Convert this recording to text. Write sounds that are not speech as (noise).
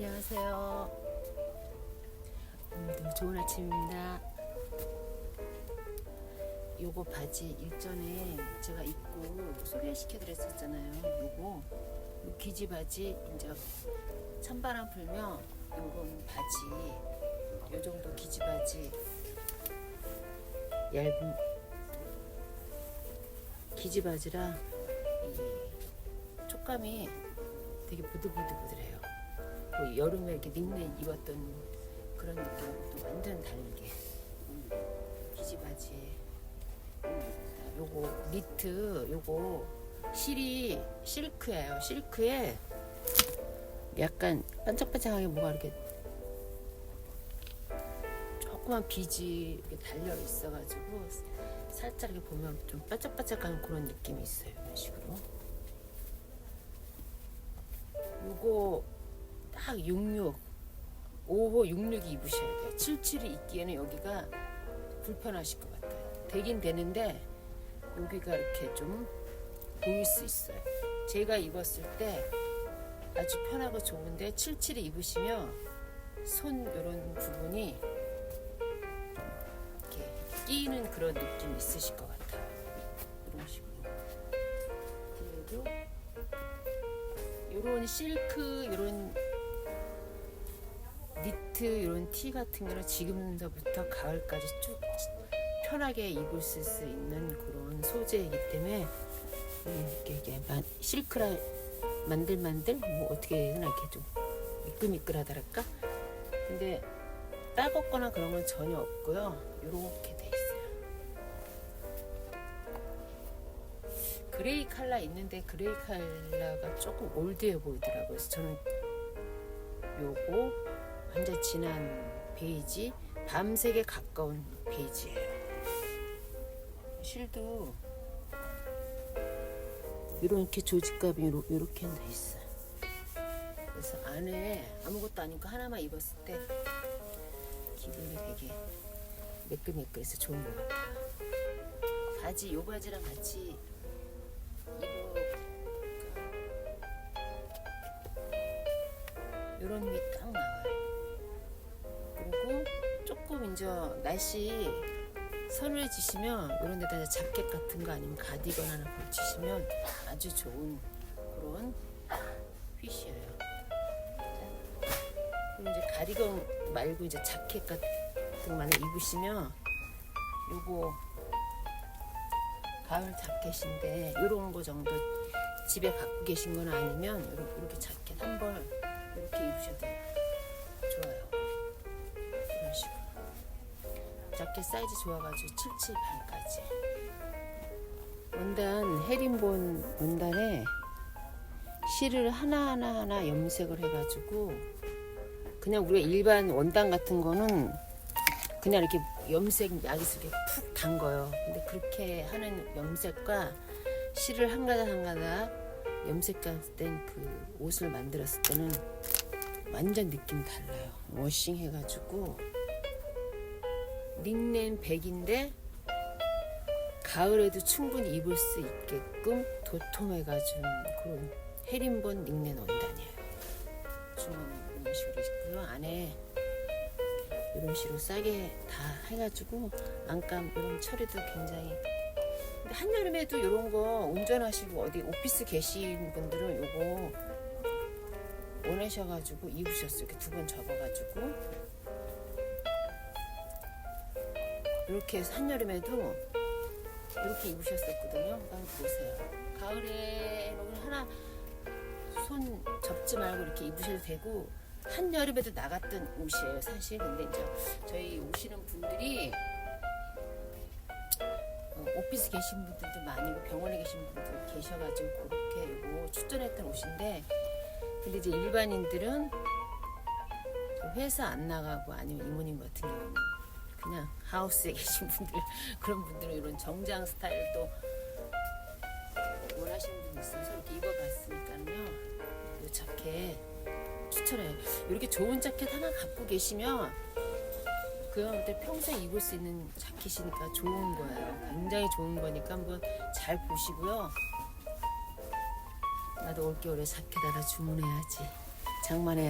안녕하세요. 오늘도 좋은 아침입니다. 요거 바지 일전에 제가 입고 소개시켜 드렸었잖아요. 요거 요 기지 바지 이제 찬바람 불면 요건 바지 요 정도 기지 바지 얇은 기지 바지라 이 촉감이 되게 부들부들부들해요. 뭐 여름에 이렇게 닉네 입었던 그런 느낌하고 또 완전 다르게 음, 기지 바지에 음, 요거 니트 요거 실이 실크예요. 실크에 약간 반짝반짝하게 뭐가 이렇게 조그만 비지 이렇게 달려 있어가지고 살짝 이렇게 보면 좀 반짝반짝한 그런 느낌이 있어요. 이런 식으로. 요거 딱 66, 5호 66이 입으셔야 돼요. 77이 입기에는 여기가 불편하실 것 같아요. 되긴 되는데 여기가 이렇게 좀 보일 수 있어요. 제가 입었을 때 아주 편하고 좋은데 77이 입으시면 손 이런 부분이 이렇게 끼는 그런 느낌이 있으실 것 같아요. 이런 식으로. 뒤에도 요런 실크 요런 니트 요런 티 같은 거는 지금서부터 가을까지 쭉 편하게 입을 수 있는 그런 소재이기 때문에 이렇게, 이렇게 만- 실크라 만들만들? 뭐 어떻게 해야 되나 이렇게 좀 미끌미끌하달까? 근데 따갑거나 그런 건 전혀 없고요. 요렇게 돼 있어요. 그레이 칼라 있는데 그레이 칼라가 조금 올드해 보이더라고요. 그래서 저는 요거 완전 진한 베이지, 밤색에 가까운 베이지예요. 실도 이렇게 조직감이 요렇게 돼 있어요. 그래서 안에 아무것도 아니고 하나만 입었을 때 기분이 되게 매끈매끈해서 좋은 것 같아요. 바지 요 바지랑 같이 이런 미딱 나와요. 그리고 조금 이제 날씨 서늘해지시면 이런 데다 자켓 같은 거 아니면 가디건 하나 걸치시면 아주 좋은 그런 핏이에요. 그리고 이제 가디건 말고 이제 자켓 같은 거 만약 입으시면 요거 가을 자켓인데 이런 거 정도 집에 갖고 계신 건 아니면 이렇게 자켓 한 벌 이렇게 입으셔도 좋아요. 자켓 사이즈 좋아가지고 77 반까지 원단 헤린본 원단에 실을 하나하나 하나 염색을 해가지고 그냥 우리가 일반 원단 같은 거는 그냥 이렇게 염색 약에서 이렇게 푹 담궈요. 근데 그렇게 하는 염색과 실을 한 가닥 한 가닥 염색된 그 옷을 만들었을 때는 완전 느낌 달라요. 워싱 해가지고 닉넨 백인데 가을에도 충분히 입을 수 있게끔 도톰해가지고 그런 헤린본 닉넨 원단이에요. 주머니 이런 식으로 있고요. 안에 이런 식으로 싸게 다 해가지고 안감 이런 처리도 굉장히 근데 한여름에도 이런 거 운전하시고 어디 오피스 계신 분들은 요거 원하셔가지고 입으셨어요. 이렇게 두 번 접어가지고 이렇게 한여름에도 이렇게 입으셨었거든요. 한번 보세요. 가을에는 하나 손 접지 말고 이렇게 입으셔도 되고 한여름에도 나갔던 옷이에요. 사실 근데 이제 저희 오시는 분들이 어, 오피스 계신 분들도 많이고 병원에 계신 분들도 계셔가지고 그렇게 이거 추천했던 옷인데 근데 이제 일반인들은 회사 안 나가고 아니면 이모님 같은 경우는 그냥 하우스에 (laughs) 계신 분들 그런 분들은 이런 정장 스타일 또 원하시는 분 있어서 이렇게 입어봤으니까요. 이 자켓 추천해요 이렇게 좋은 자켓 하나 갖고 계시면 그분들 평생 입을 수 있는 자켓이니까 좋은 거예요. 굉장히 좋은 거니까 한번 잘 보시고요. 나도 올겨울에 자켓 하나 주문해야지. 장만해